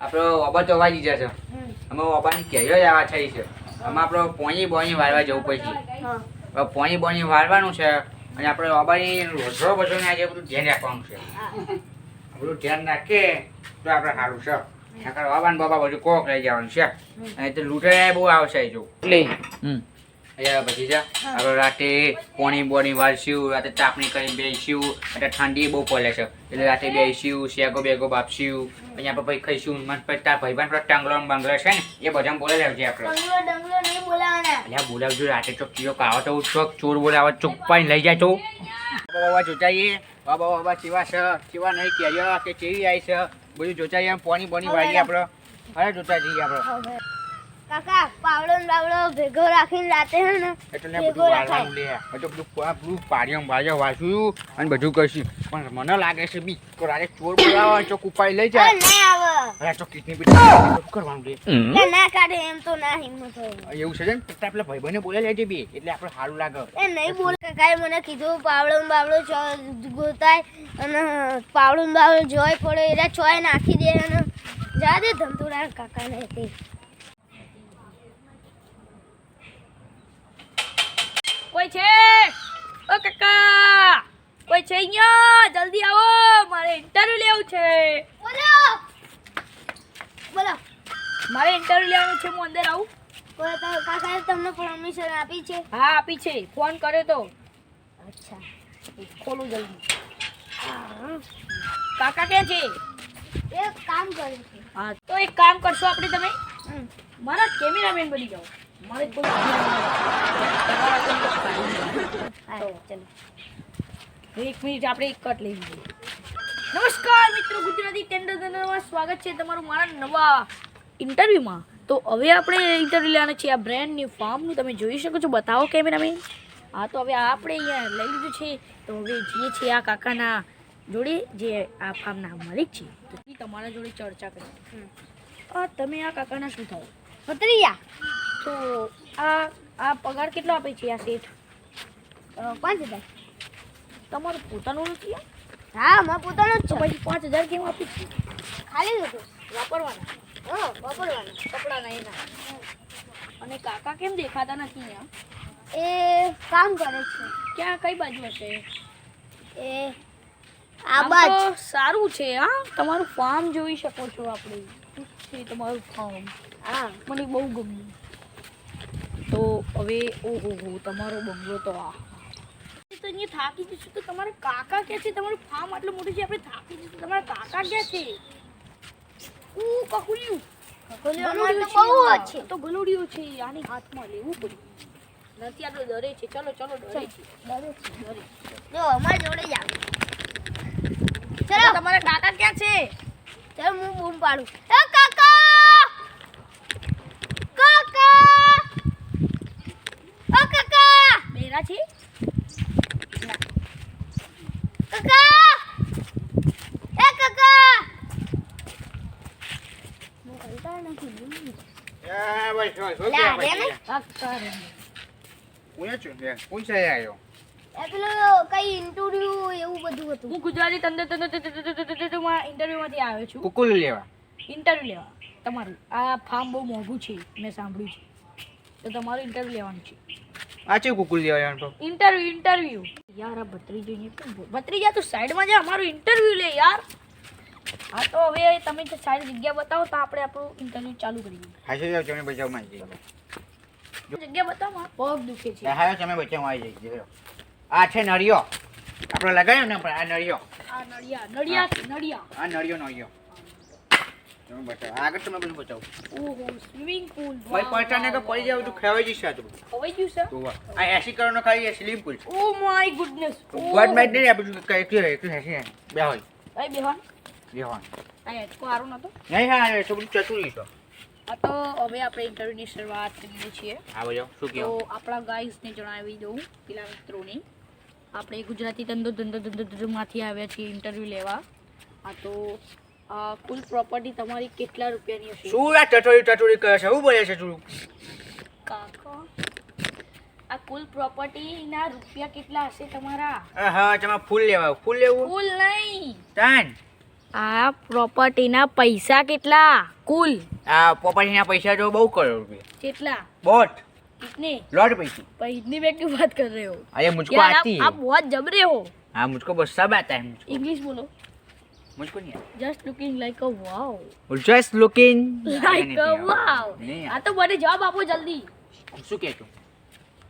આપણો ઓબા તો વાગી છે અમે ઓબાની કેરીઓ જ આવા થઈ છે. અમે આપણો પોણી બોણી વાળવા જવું પડશે. હા. પોણી બોણી વાળવાનું છે અને આપણે ઓબાની રોજરો બધો ને આજે બધું ધ્યાન રાખવાનું છે. બધું ધ્યાન રાખીએ તો આપણે સારું છે. નકર ઓબાન બાબા બધું કોક લઈ જવાનું છે. અને તે લૂંટાઈ બહુ આવશે જો. એટલે હમ. અહીંયા પછી જા આપણે રાતે પોણી બોણી વાળશું રાતે ચાપણી કરીને બેસીશું. એટલે ઠંડી બહુ પડે છે. એટલે રાતે બેસીશું શેગો બેગો બાપશું. અહીંયા આપણે પછી ખાઈશું. મન પછી તાર ભાઈબંધ પેલો ટંગલો બંગલો છે ને એ બધા બોલે લેવજે આપણે અહીંયા બોલાવજો રાતે ચોક કીધો કાવો તો ચોક ચોર બોલાવે ચોક પાણી લઈ જાય તો. બાબા જોતાઈએ બાબા બાબા ચીવા છે? ચીવા નહીં કેરીઓ કે કેવી આવી છે? બધું જોતાઈએ પોણી બોણી વાળી આપણે. અરે જોતા જઈએ આપણે. કાકા પાવડો ને બાવડો ભેગો રાખીને રાતે હે ને એટલે બધું. વાળવાનું લે. તો બધું આ બધું પાડીઓ બાજો વાસું અને બધું કરશું. પણ મને લાગે છે બી તો રાતે ચોર બોલાવે ચોક ઉપાય લઈ જાય. ના આવે. અરે ચોક કિડની પીટી કરવાનું લે એટલે ના કાઢે એમ તો ના હિંમત હોય. એવું છે ને તો આપણે બને બોલે લેજે બી એટલે આપણે સારું લાગે. એ નહીં બોલ કાકાએ મને કીધું પાવડો ને બાવડો ચ- ગોતાય અને પાવડો ને બાવડો જોય પડે એટલે ચોય નાખી દે અને જા દે કાકા કાકાને તે. કોઈ છે? ઓ કાકા કોઈ છે અહીંયા? જલ્દી આવો મારે ઇન્ટરવ્યુ લેવું છે. બોલો. બોલો. મારે ઇન્ટરવ્યુ લેવાનું છે હું અંદર આવું. બોલો તો કાકાએ તમને પરમિશન આપી છે? હા આપી છે. ફોન કર્યો તો. અચ્છા. ખોલું જલ્દી. કાકા ક્યાં છે? એક કામ કરે છે. હા તો એક કામ કરશો આપણે તમે. મારા કેમેરામેન બની જાઓ. મારે કોઈ ચલો એક મિનિટ આપણે એક કટ લઈ લઈએ. નમસ્કાર મિત્રો ગુજરાતી ટેન્ડર ધંધામાં સ્વાગત છે તમારું મારા નવા ઇન્ટરવ્યૂમાં તો હવે આપણે ઇન્ટરવ્યૂ લેવાના છે આ બ્રેન્ડ ન્યુ ફાર્મનું તમે જોઈ શકો છો બતાવો કેમેરામેન હા તો હવે આપણે અહીંયા લઈ લીધું છે. તો હવે જે છે આ કાકાના જોડે જે આ ફાર્મના માલિક છે. તો તમારા જોડે ચર્ચા કરી આ તમે આ કાકાના શું થાવ? ભત્રીયા તો આ આ પગાર કેટલો આપે છે આ શેઠ? પાંચ હજાર. તમારું પોતાનું નથી હા મારું પોતાનું જ તો છે પછી પાંચ હજાર કેમ આપી છે? ખાલી હતું વાપરવાના? હા વાપરવાના. કપડાના એના. અને કાકા કેમ દેખાતા નથી અહીંયા? એ કામ કરે છે. ક્યાં કઈ બાજુ હશે? એ આ બાજુ. સારું છે હા? તમારું ફાર્મ જોઈ શકો છો આપણે. છે તમારું ફાર્મ હા. મને બહુ ગમ્યું. તો હવે ઓહો તમારો બંગલો તો આ. તો અહીંયા થાકી જશું તો તમારા કાકા ક્યાં છે? તમારું ફાર્મ આટલું મોટું છે આપણે થાકી જશું. તમારા કાકા ક્યાં છે? ઓ કકુલિયું. ખોલ્યો તો બહુ છે. તો ગલુડિયો છે આની હાથમાં લેવું પડ્યું નથી આટલો ડરે છે. ચલો ચલો ડરે છે. ડરે છે ડરે જો અમારી જોડે જ આવે. ચલો. ચલો તમારા કાકા ક્યાં છે? ચલો હું બૂમ પાડું. કાકા! કાકા ઓ કાકા કાકા એ કાકા હું કંટાળ નથી એ ભાઈ લે, ને. કોણ છે એ પેલું કઈ ઇન્ટરવ્યુ એવું બધું હતું હું ગુજરાતી તંદર તંત્ર ઇન્ટરવ્યુમાંથી આવ્યો છું કુકુલ લેવા ઇન્ટરવ્યુ લેવા તમારું આ ફાર્મ બહુ મોંઘું છે મેં સાંભળ્યું છે તો તમારું ઇન્ટરવ્યુ લેવાનું છે આ છે કુકુલ તો ઇન્ટરવ્યુ ઇન્ટરવ્યુ યાર આ ભત્રીજો ભત્રીજા તું સાઈડમાં જા અમારું ઇન્ટરવ્યુ લે યાર. હા તો હવે તમે જે સારી જગ્યા બતાવો તો આપણે આપણું ઇન્ટરવ્યુ ચાલુ કરીએ હા છે તમે બચાવમાં આવી જઈએ. જગ્યા બતાવો પગ દુખે છે. હા તમે બચાવમાં આવી જઈએ આ છે નળિયો. આપણે લગાવ્યો ને આ નળિયો. આ નળિયા નળિયા નળિયા. આ નળિયો નળિયો. તમે બચાવો આગળ તમે બધું બચાવો ઓહો સ્વિમિંગ પુલ ભાઈ પડતા કે પડી જાવ તો ખેવાઈ જશે આ ખવાઈ ગયું છે તો આ એસી કરોડનો ખાલી સ્લીમ પુલ ઓ માય ગુડનેસ ગોડ માઇટ નહીં આપું કઈ એકલું એકલું હેસી બે હોય ભાઈ બેહન. બે હોય આ હેચકો હારો નતો? નહીં હા એ તો બધું ચતુરી છો. આ તો હવે આપણે ઇન્ટરવ્યુની શરૂઆત કરીએ છીએ. આ બધો શું તો આપણા ગાઈસને જણાવી દઉં પેલા મિત્રોને. આપણે ગુજરાતી ધંધો ધંધો ધંધો ધંધોમાંથી આવ્યા છીએ ઇન્ટરવ્યૂ લેવા. આ તો કુલ પ્રોપર્ટી તમારી કેટલા રૂપિયાની હશે શું આ ટટોરી ટટોરી કરે છે શું બોલે છે તું કાકા આ કુલ પ્રોપર્ટીના રૂપિયા કેટલા હશે તમારા હા હા તમારે ફૂલ લેવા ફૂલ લેવું કુલ નહીં તાન આ પ્રોપર્ટીના પૈસા કેટલા કુલ આ પોપટીના પૈસા જો બહુ કરોડ રૂપિયા કેટલા बहुत कितने लॉट पैसे पर इतनी बैग की बात कर रहे हो अरे मुझको यार आप, आती आप है बहुत जबरे हो हाँ मुझको बस सब आता है मुझको इंग्लिश बोलो मुझको नहीं आता just looking like a wow just looking like a wow નહીં આ તો મને જવાબ આપો જલ્દી શું કે તું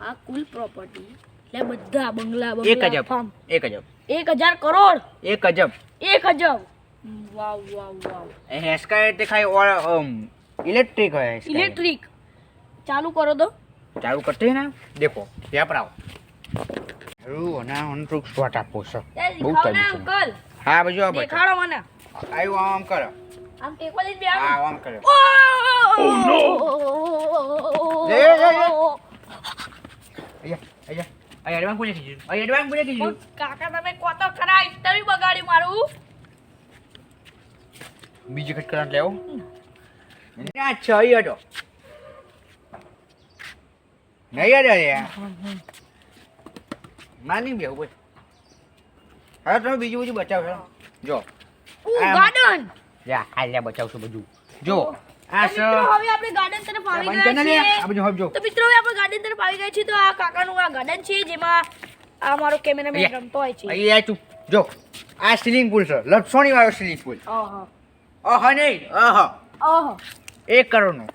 આ કુલ પ્રોપર્ટી એટલે બધા બંગલા એક બંગલા અજબ ફાર્મ એક અજબ એક હજાર કરોડ એક અજબ એક અજબ વાવ વાવ વાવ એ હેસ્કા એટલે ખાલી और इलेक्ट्रिक है इसका ये। ઇલેક્ટ્રિક ચાલુ કરો તો चालू करते हैं ना देखो यहाँ पर आओ રૂ ના અનટ્રુક સ્વાટ આપો છો એ બહુ દેખાડો time ને છે. અંકલ હા બજો દેખાડો મને. આયો આમ કરો. આમ ટેકો બે હા આમ કરો ઓ નો લે, લે, લે. અહીંયા અહીંયા. અહીંયા એડવાન્સ કોને કીધું અહીંયા એડવાન્સ કોને કીધું કાકા તમે કોતો ખરા ઇન્ટરવ્યુ બગાડ્યું મારું. બીજી કટ કરંટ લેવો. ના છ હતો નહીં અરે માની બેહું ભાઈ હવે તમે બીજું બીજું બચાવશો. જો. ગાર્ડન જા ગાર્ડન લે બચાવશો બધું. જો. આ સ હવે આપણે ગાર્ડન તરફ આવી ગયા કરીને આ છીએ હવે જો. તો મિત્રો હવે આપણે ગાર્ડન તરફ આવી ગયા છીએ. તો આ કાકાનું આ ગાર્ડન છે જેમાં આ મારો કેમેરામેન. રમતો હોય છે. અહીંયા તું. જો. આ સ્વિમિંગ પુલ છે. લપસોણી વાળો સ્વિમિંગ પુલ ઓહો. ઓહો નહીં. ઓહો. ઓહો. એક કરોડનો.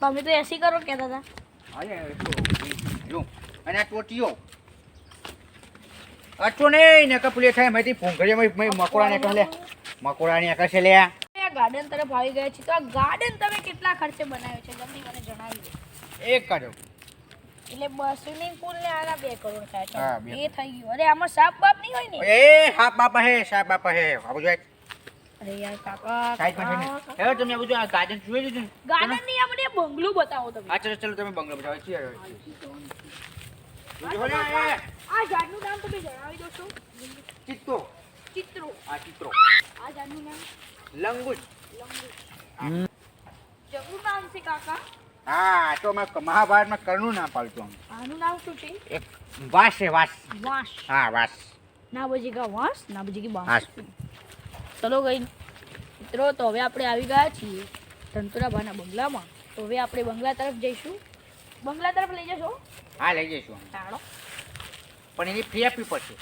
તમે તો એસી કરો કહેતા હતા. જો. અને આ ટોટીઓ. અચો નહીં ને કપલે થાય મેથી ભૂંગળીમાં મેં મકોડા ને કહે મકોડા ને કહે છે લે. ગાર્ડન તરફ આવી ગયા છે તો આ ગાર્ડન તમે કેટલા ખર્ચે બનાવ્યો છે? જલ્દી મને જણાવી દો. એક કરોડ એટલે સ્વિમિંગ પુલ ને આના બે કરોડ થાય છે. એ થઈ ગયું. અરે આમાં સાપ બાપ નહીં હોય ને? એ સાપ બાપા હે સાપ બાપા હે. આવું અરે યાર કાકા ને. હવે તમે આ બધું આ ગાર્ડન જોઈ લીધું ગાર્ડનની આ મને બંગલો બતાવો તમે. હા ચલો ચલો તમે બંગલો બતાવો. છીએ આ ઝાડનું નામ તમે જણાવી દો છો. ચિત્તો ચિત્રો. આ ચિત્રો. આ ઝાડનું નામ? લંગુટ જગનું નામ છે કાકા? હા તો મહાભારતમાં કર્ણનું નામ પાડતું આનું નામ શું છે? એક વાસ છે વાસ. વાસ. હા વાસ. ના બજેગા વાસ ના બજેગી વાસ ચલો ગઈ. મિત્રો તો હવે આપણે આવી ગયા છીએ ધનતુરાભાના બંગલામાં. તો હવે આપણે બંગલા તરફ જઈશું. બંગલા તરફ લઈ જશો? હા લઈ જઈશું. ચાલો. પણ એની ફી આપવી પડશે.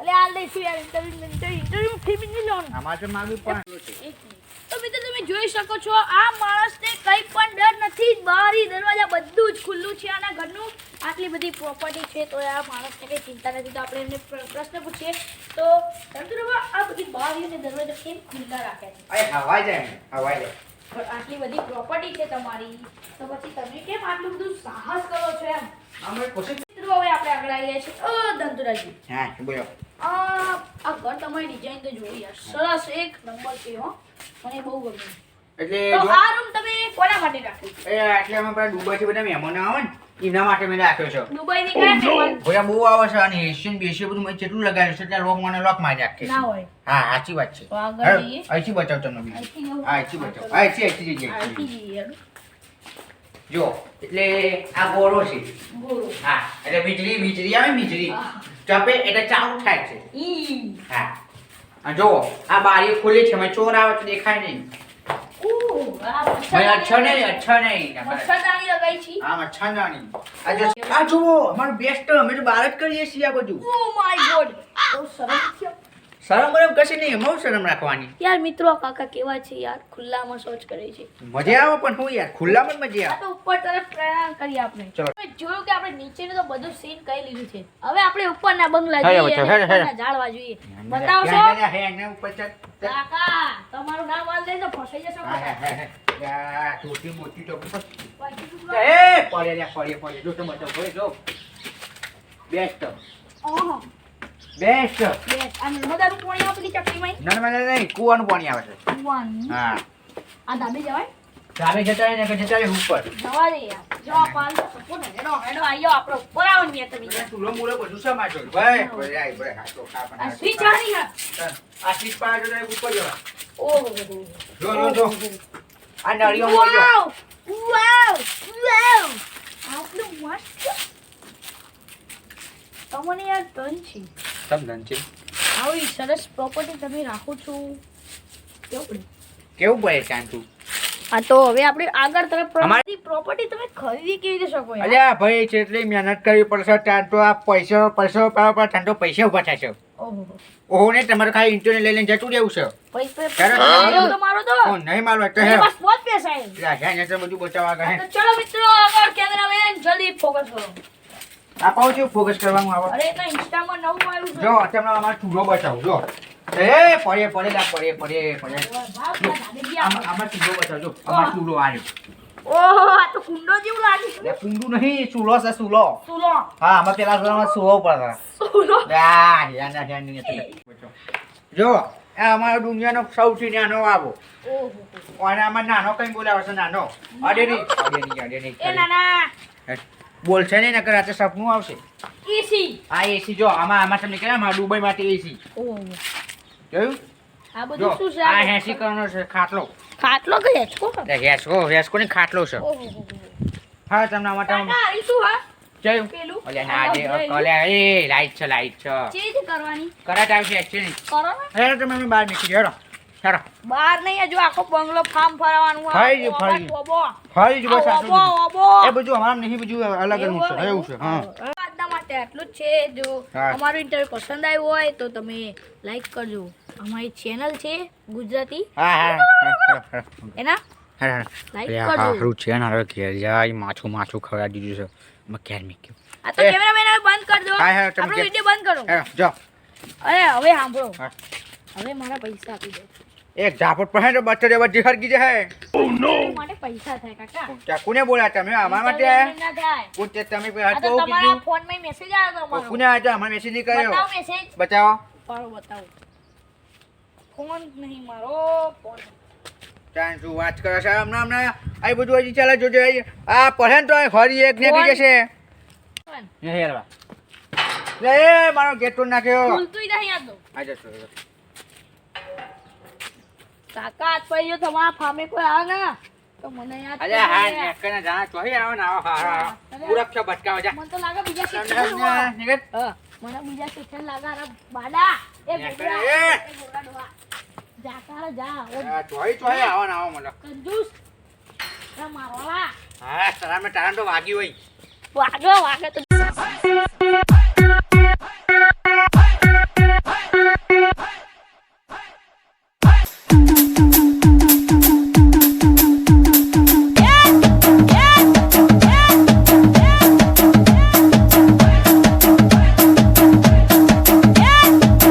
એટલે આ લઈશું યાર? ઇન્ટરવ્યુ ઇન્ટરવ્યુ ફી બી નહીં લેવાનું અમારે તો માગવી પણ તો મિત્રો તમે જોઈ શકો છો આ માણસને કંઈ પણ ડર નથી. બારી દરવાજા બધું જ ખુલ્લું છે આના ઘરનું. આટલી બધી પ્રોપર્ટી છે તો આ માણસને કંઈ ચિંતા નથી. તો આપણે એમને પ્રશ્ન પૂછીએ. તો ધનતુરાબા, આ બધી બારી અને દરવાજા કેમ ખુલ્લા રાખ્યા છે? અરે હવા જાય હવાઈ જાય. આટલી બધી પ્રોપર્ટી છે તમારી. તો પછી તમે કેમ આટલું બધું સાહસ કરો છો એમ? અમે કોશિશ મિત્રો હવે આપણે આગળ આવી ગયા છીએ. ઓ ધનતુરાજી. હા બોલો? આ આ ઘર તમારી ડિઝાઇન તો જોઈ યાર. સરસ એક નંબર છે હો. મને બહુ ગમ્યું. એટલે તો આ રૂમ તમે કોના માટે રાખ્યો એટલે અમે પેલા દુબઈથી બધા મહેમાનો આવે ને એના માટે મેં રાખ્યો છે. દુબઈ ની કયા મહેમાન ભોયા બહુ આવે છે અને એશિયન બેશિયન બધું મેં જેટલું લગાવ્યું છે ત્યાં લોક મને લોક મારી નાખે ના હોય. હા સાચી વાત છે. અહીંથી બચાવ તમે બીજું. હા અહીંથી બચાવ. હા અહીંથી અહીંથી જઈએ. જો એટલે આ ગોળો છે. હા એટલે વીજળી વીજળી આવે વીજળી. ચપે એટલે ચાલુ થાય છે. હા. જો આ બારી ખુલી છે મેં ચોર આવે તો દેખાય નહીં. ભાઈ અચ્છા નહીં અચ્છા નહીં મચ્છરદાની લગાઈ છે. આ મચ્છરદાની આ જો આ જુઓ અમારું બેસ્ટ અમે તો બાર જ કરીએ છીએ આ બધું. ઓ માય ગોડ બહુ સરસ છે શરમ બરમ કશી નહીં એમાં શરમ રાખવાની યાર મિત્રો કાકા કેવા છે યાર ખુલ્લામાં શૌચ કરે છે મજા આવે પણ હું યાર ખુલ્લામાં મજા આવે તો ઉપર તરફ પ્રયાણ કરી આપણે ચલો. તમે જોયું કે આપણે નીચેનું તો બધું સીન કઈ લીધું છે હવે આપણે ઉપરના બંગલા જોઈએ અને ઝાડવા જોઈએ બતાવશો હે ત્યાં, ઉપર ચાલ. કાકા તમારું નામ આલ દે તો ફસાઈ જશો કાકા. હા, હા. યા, ટોટી મોટી તો એ, પડે પડે, પડે. જો તો જો. બેસ્ટ ઓહો, બેસ્ટ. બેસ. આ નર્મદાનું પાણી આપેલી ચકલીમાં. ના ના, ના, નહીં કૂવાનું પાણી આવે છે. કૂવાનું. હા. આ ધાબે જવાય? ચાલે જતા રહે ને જતા રહે ઉપર. જવા દે યાર. જો આ પાલ સપો હેડો હેડો આયો આપણો ઉપર આવો ને તમે. આ ચૂલો મૂલો બધું શેમાં જોયું? ભાઈ, ભાઈ, આય, ભાઈ, હા, ખા પણ આ સ્વિચ આની હા. આ સીટ પર જો ઉપર જવા. ઓહો જો, જો, જો. આ નળીઓ મોરી જો. વાવ વાવ. વાવ આટલું મસ્ત તમને યાર ધન છે. સમજણ છે આવી સરસ પ્રોપર્ટી તમે રાખો છો. કેવું કેવું પડે ચાંચું હા તો હવે આપણે આગળ તરફ અમારી પ્રોપર્ટી તમે ખરીદી કેવી રીતે શકો અલ્યા ભાઈ એટલી મહેનત કરવી પડશે ત્યાં તો આ પૈસા પૈસા પર ઠંડો પૈસા ઊભા થશે ઓહો. ને તમારે ખાલી ઇન્ટરનેટ લઈ લઈને જતું રહેવું છે. નહીં મારો તો હે. બસ બહુ પૈસા છે. ને તો બધું બચાવવા ગયા ચલો મિત્રો આગળ કેમેરામેન જલ્દી ફોકસ કરો. આ પાઉં છું ફોકસ કરવાનું આવે. અરે તો ઇન્સ્ટામાં નવું આવ્યું છે. જો તમને અમારો ચૂલો બચાવો જો. એ પડે પડે લા પડે પડે પડે. આમાં ચૂડો ચૂલો જો અમારો ચૂલો આવ્યો ઓહો આ તો કુંડો જેવું લાગે છે. લે, નહીં ચૂલો છે ચૂલો. હા આમાં પેલા ઘરમાં સુવો પડતા સુલો આ, ના, નહીં. જો આ અમારો દુનિયાનો સૌથી નાનો આવો. ઓહો. અને આમાં નાનો કઈ બોલાવે છે નાનો. અડે નહીં અડે નહીં અડે નહીં એ નાના. બોલશે નહીં નકર રાતે સપનું આવશે. એસી આ એસી જો આમાં આમાં તમને કહેવાય આમાં દુબઈ માટે એસી જોયું? આ બધું શું છે? આ હેસી કરવાનો છે ખાટલો. ખાટલો કે હેસકો હેસકો હેસકો ને ખાટલો છે. હા તમને આમાં તમે આ શું હા? જોયું? ઓલે ના દે ઓલે એ લાઈટ છે લાઈટ છે. ચીજ કરવાની? કરાટ આવશે એક્ચ્યુઅલી કરો ને હેરો તમે બહાર નીકળી હેરો હેરો બહાર નહીં હજુ આખો બંગલો ફાર્મ ફરવાનું ફરી જ બસ આટલું ઓબો જ. ઓબો. એ બધું અમારા નહીં બધું અલગ અલગ છે એવું છે હા. આજના માટે આટલું જ છે. જો અમારું ઇન્ટરવ્યુ પસંદ આવ્યું હોય તો તમે લાઈક કરજો. અમારી ચેનલ છે ગુજરાતી. એના? હા હા. લાઈક હારું છે ને હવે ઘેર જાય માછું માછું ખવડાવી દીધું છે. મેં ઘેર મૂક્યું. આ તો કેમેરામેન હવે બંધ કરી દો આપણો વિડિયો બંધ કરો. જો. અરે હવે સાંભળો. હવે મારા પૈસા આપી દો. એક ઝાપટ પડે તો તો બચ્ચા બધી હરગી જાય નો માટે પૈસા થાય કાકા. ત્યાં કોને બોલ્યા તમે? અમારા માટે? ના આયા? કોણ તે તમે કોઈ હાથ તો તમારા કીધું ફોનમાં મેસેજ આવ્યો તમારો કોને આવ્યા? અમાર અમારે મેસેજ નહીં કર્યો. બતાવો મેસેજ બચાવો. પાડો બતાવો. ફોન નહીં મારો ફોન. શું વાત કરો સાહેબ હમણાં હમણાં આ બધું હજી ચાલે જોજો આ- આ પડે તો ફરી એક નીકળી જશે ફોન. હેરવા. લે, મારો ગેટ તોડ નાખ્યો. નહીં તો. કાકા આજ જો તમારા ફામે કોઈ આવે ને તો મને યાદ અરે હા. નેકને જાણે ચોહી આવો ને આવો હા. સુરક્ષા ભટકાવો જા મને તો લાગે બીજા શિક્ષણ મને બીજા શિક્ષણ લાગે અરે બાડા એ નેકળે, એ. એ ડોહા. જા ઓ ચોહી ચોહી આવો ને આવો મને કંજૂસ મારવાળા હા સરામે ટાંડો વાગી હોય વાગે વાગે તો